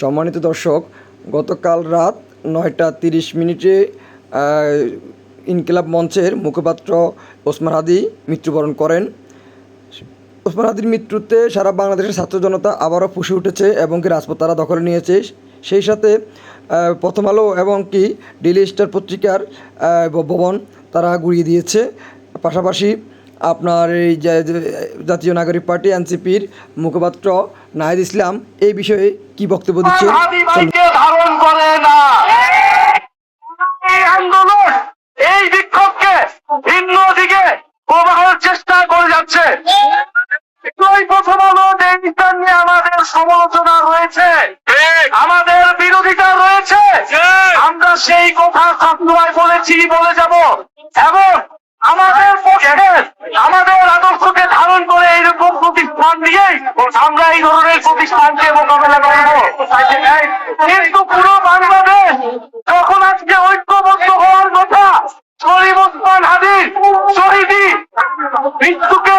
সম্মানিত দর্শক, গতকাল রাত নয়টা তিরিশ মিনিটে ইনকিলাব মঞ্চের মুখপাত্র ওসমান হাদি মৃত্যুবরণ করেন। ওসমান হাদির মৃত্যুতে সারা বাংলাদেশের ছাত্র জনতা আবারও ফুসে উঠেছে এবং কি রাজপথ তারা দখলে নিয়েছে। সেই সাথে প্রথম আলো এবং কি ডেলি স্টার পত্রিকার ভবন তারা গুড়িয়ে দিয়েছে। পাশাপাশি আপনার এই জাতীয় নাগরিক পার্টি, এনসিপির মুখপাত্র নাহিদ ইসলাম, এই বিষয়ে কি বক্তব্য ভাইকে ধারণ করে না। এই আন্দোলন, এই বিক্ষোভকে ভিন্ন দিকে প্রবাহের চেষ্টা করে যাচ্ছে। এই প্রথম আলো নিয়ে আমাদের সমালোচনা রয়েছে, আমাদের বিরোধিতা রয়েছে। আমরা সেই কথা সবসময় বলেছি বলে যাব। এবং আমাদের পক্ষে, আমাদের আদর্শকে ধারণ করে এইরকম প্রতিষ্ঠান দিয়েই আমরা এই ধরনের প্রতিষ্ঠানকে মোকাবেলা করব। কিন্তু পুরো বাংলাদেশ যখন আজকে ঐক্যবদ্ধ হওয়ার কথা, শরীফ ওসমান হাদির শহীদি মৃত্যুকে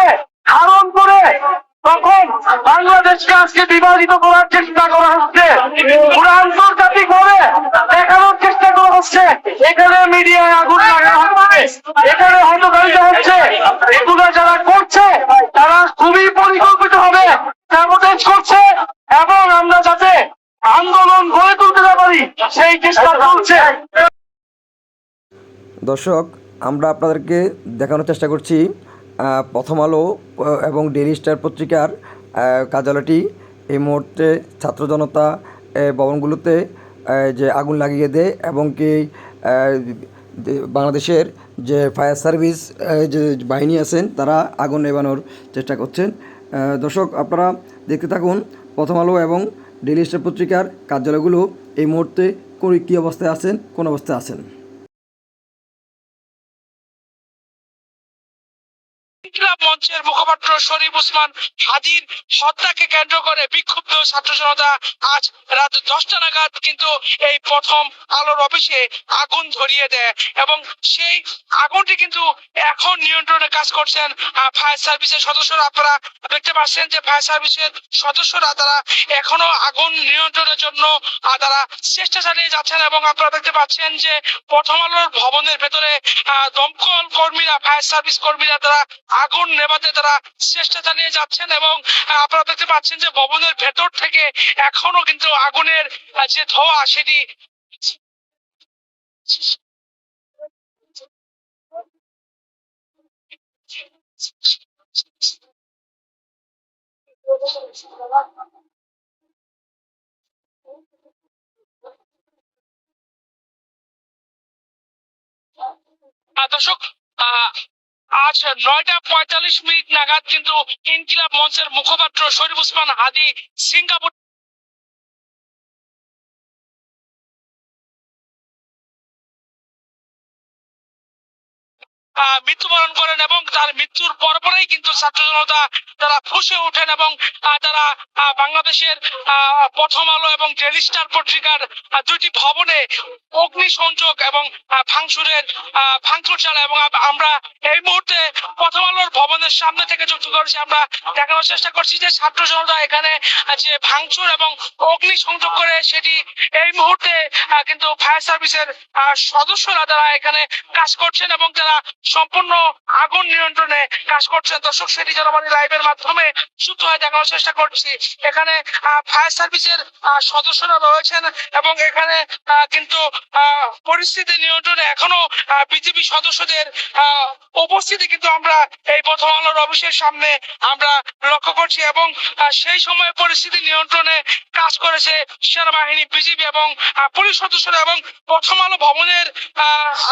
ধারণ করে তখন বাংলাদেশকে আজকে বিভাজিত করার চেষ্টা করা হচ্ছে। পুরো আন্তর্জাতিক ভাবে দেখানোর চেষ্টা করা হচ্ছে। এখানে মিডিয়ায় আগুন লাগানো হচ্ছে। এখানে হতকারিতা হচ্ছে। এগুলো যারা করছে। তারা খুবই পরিকল্পিত হবে স্যাবোটেজ করছে এবং আমরা যাতে আন্দোলন গড়ে তুলতে না পারি সেই চেষ্টা চলছে দর্শক আমরা আপনাদেরকে দেখানোর চেষ্টা করছি আহ, প্রথম আলো এবং ডেলি স্টার পত্রিকার আহ, কার্যালয়টি। এই মুহূর্তে ছাত্র জনতা ভবনগুলোতে যে আগুন লাগিয়ে দেয় এবং কি বাংলাদেশের যে ফায়ার সার্ভিস যে বাহিনী আছেন, তারা আগুন নেবানোর চেষ্টা করছেন। দর্শক, আপনারা দেখতে থাকুন প্রথম আলো এবং ডেইলি স্টার পত্রিকার কার্যালয়গুলো এই মুহূর্তে কী অবস্থায় আছেন, কোন অবস্থায় আছেন? মঞ্চের মুখপাত্র শরীফ উসমান হাদির হত্যাকে কেন্দ্র করে বিক্ষুব্ধ ছাত্র জনতা আজ রাত দশটা নাগাদ কিন্তু এই প্রথম আলোর অফিসে আগুন ধরিয়ে দেয় এবং সেই আগুনটি কিন্তু এখন নিয়ন্ত্রণে কাজ করছেন ফায়ার সার্ভিসের সদস্যরা। আপনারা দেখতে পাচ্ছেন যে ফায়ার সার্ভিসের সদস্যরা তারা এখনও আগুন নিয়ন্ত্রণের জন্য তারা চেষ্টা চালিয়ে যাচ্ছেন এবং আপনারা দেখতে পাচ্ছেন যে প্রথম আলোর ভবনের ভেতরে দমকল কর্মীরা, ফায়ার সার্ভিস কর্মীরা তারা আগুন নেভাতে তারা চেষ্টা চালিয়ে যাচ্ছেন এবং আপনারা দেখতে পাচ্ছেন যে ভবনের ভেতর থেকে এখনও কিন্তু আগুনের যে ধোঁয়া সেটি দর্শক আজ নয়টা পঁয়তাল্লিশ মিনিট নাগাদ কিন্তু ইনকিলাব মঞ্চের মুখপাত্র শরীফ উসমান হাদি সিঙ্গাপুর মৃত্যুবরণ করেন এবং তার মৃত্যুর পর পরপরেই কিন্তু ছাত্র জনতা তারা ফুসে ওঠেন এবং তারা বাংলাদেশের প্রথম আলো এবং ডেলি স্টার পত্রিকার দুইটি ভবনে অগ্নি সংযোগ এবং ভাঙচুরের ভাঙচুর চালায় এবং আমরা এই মুহূর্তে প্রথম আলোর ভবনের সামনে থেকে যুক্ত করেছি আমরা। দেখানোর চেষ্টা করছি যে ছাত্র জনতা এখানে যে ভাঙচুর এবং অগ্নি সংযোগ করে সেটি এই মুহূর্তে কিন্তু ফায়ার সার্ভিসের সদস্যরা তারা এখানে কাজ করছেন এবং তারা সম্পূর্ণ আগুন নিয়ন্ত্রণে কাজ করছেন। দর্শক, সেটি জনবাণী লাইভের মাধ্যমে যুক্ত হয়ে দেখানোর চেষ্টা করছি। এখানে ফায়ার সার্ভিসের সদস্যরা রয়েছেন এবং এখানে কিন্তু পরিস্থিতি নিয়ন্ত্রণে এখনও বিজেপি সদস্যদের উপস্থিতি কিন্তু আমরা এই প্রথম আলোর অফিসের সামনে আমরা লক্ষ্য করছি এবং সেই সময় পরিস্থিতি নিয়ন্ত্রণে কাজ করেছে সেনাবাহিনী বিজেপি এবং পুলিশ সদস্যরা এবং প্রথম আলো ভবনের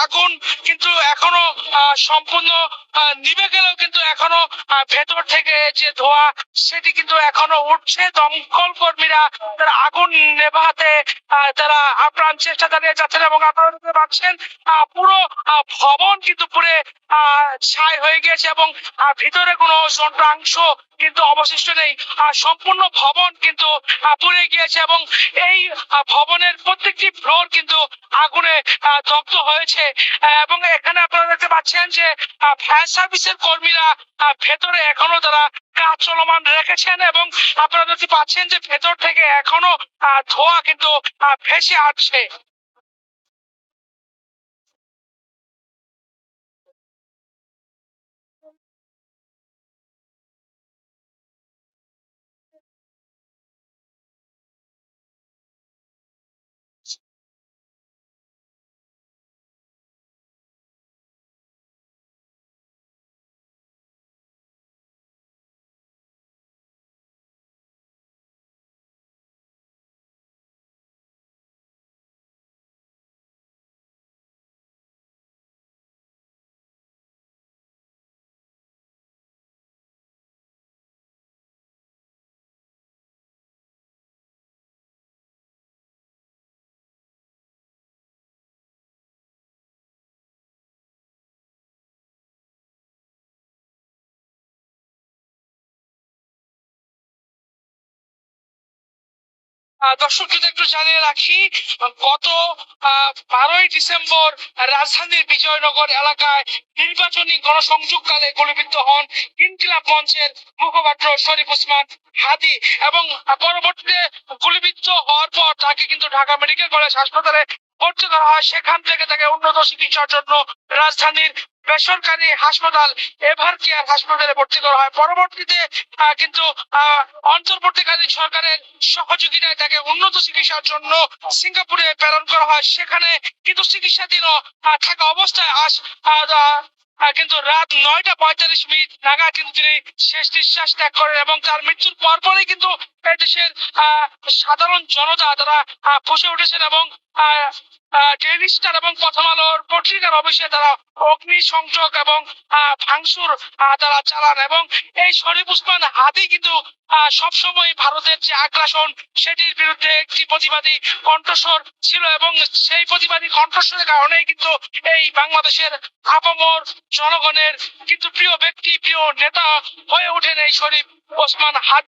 আগুন কিন্তু এখনও সম্পূর্ণ নিভে গেলেও কিন্তু এখনও ভেতর থেকে যে ধোঁয়া সেটি কিন্তু এখনও উঠছে। দমকল কর্মীরা তারা আগুন নেভাতে তারা আপ্রাণ চেষ্টা চালিয়ে যাচ্ছেন এবং আপনারা দেখতে পাচ্ছেন পুরো ভবন কিন্তু পুরে ছাই হয়ে গিয়েছে এবং ভিতরে কোনো যন্ত্রাংশ কিন্তু অবশিষ্ট নেই। সম্পূর্ণ ভবন কিন্তু পুড়ে গিয়েছে এবং এই ভবনের প্রত্যেকটি ফ্লোর কিন্তু আগুনে দগ্ধ হয়েছে। এবং এখানে আপনারা দেখতে পাচ্ছেন যে ফায়ার সার্ভিসের কর্মীরা ভেতরে এখনও তারা কাজ চলমান রেখেছেন এবং আপনারা দেখতে পাচ্ছেন যে ভেতর থেকে এখনও ধোঁয়া কিন্তু ভেসে আসছে। আহ, দর্শক যদি একটু জানিয়ে রাখি গত বারোই ডিসেম্বর রাজধানীর বিজয়নগর এলাকায় নির্বাচনী গণসংযোগকালে হন ইনকিলাব মঞ্চের মুখপাত্র শরীফ ওসমান হাদি এবং পরবর্তীতে গুলিবিদ্ধ হওয়ার পর তাকে কিন্তু ঢাকা মেডিকেল কলেজ হাসপাতালে ভর্তি করা হয়। সেখান থেকে তাকে উন্নত চিকিৎসার জন্য রাজধানীর বেসরকারি হাসপাতাল এভার কেয়ার হাসপাতালে ভর্তি করা হয়। পরবর্তীতে কিন্তু অন্তর্বর্তীকালীন সরকারের সহযোগিতায় তাকে উন্নত চিকিৎসার জন্য সিঙ্গাপুরে প্রেরণ করা হয়। সেখানে কিন্তু চিকিৎসাধীন থাকা অবস্থায় আহ, কিন্তু রাত নয়টা পঁয়তাল্লিশ মিনিট নাগাদ কিন্তু তিনি শেষ নিঃশ্বাস ত্যাগ করেন এবং তার মৃত্যুর পরপরই কিন্তু দেশের সাধারণ জনতা তারা ফুসে উঠেছেন এবং ডেইলি স্টার এবং প্রথম আলোর পত্রিকার অফিসে তারা অগ্নি সংযোগ এবং ভাঙচুর তারা চালান এবং এই শরীফ উসমান কিন্তু সবসময় ভারতের যে আগ্রাসন সেটির বিরুদ্ধে একটি প্রতিবাদী কণ্ঠস্বর ছিল এবং সেই প্রতিবাদী কণ্ঠস্বরের কারণেই কিন্তু এই বাংলাদেশের আপামর জনগণের কিন্তু প্রিয় ব্যক্তি, প্রিয় নেতা হয়ে ওঠেন এই শরীফ ওসমান হাদি।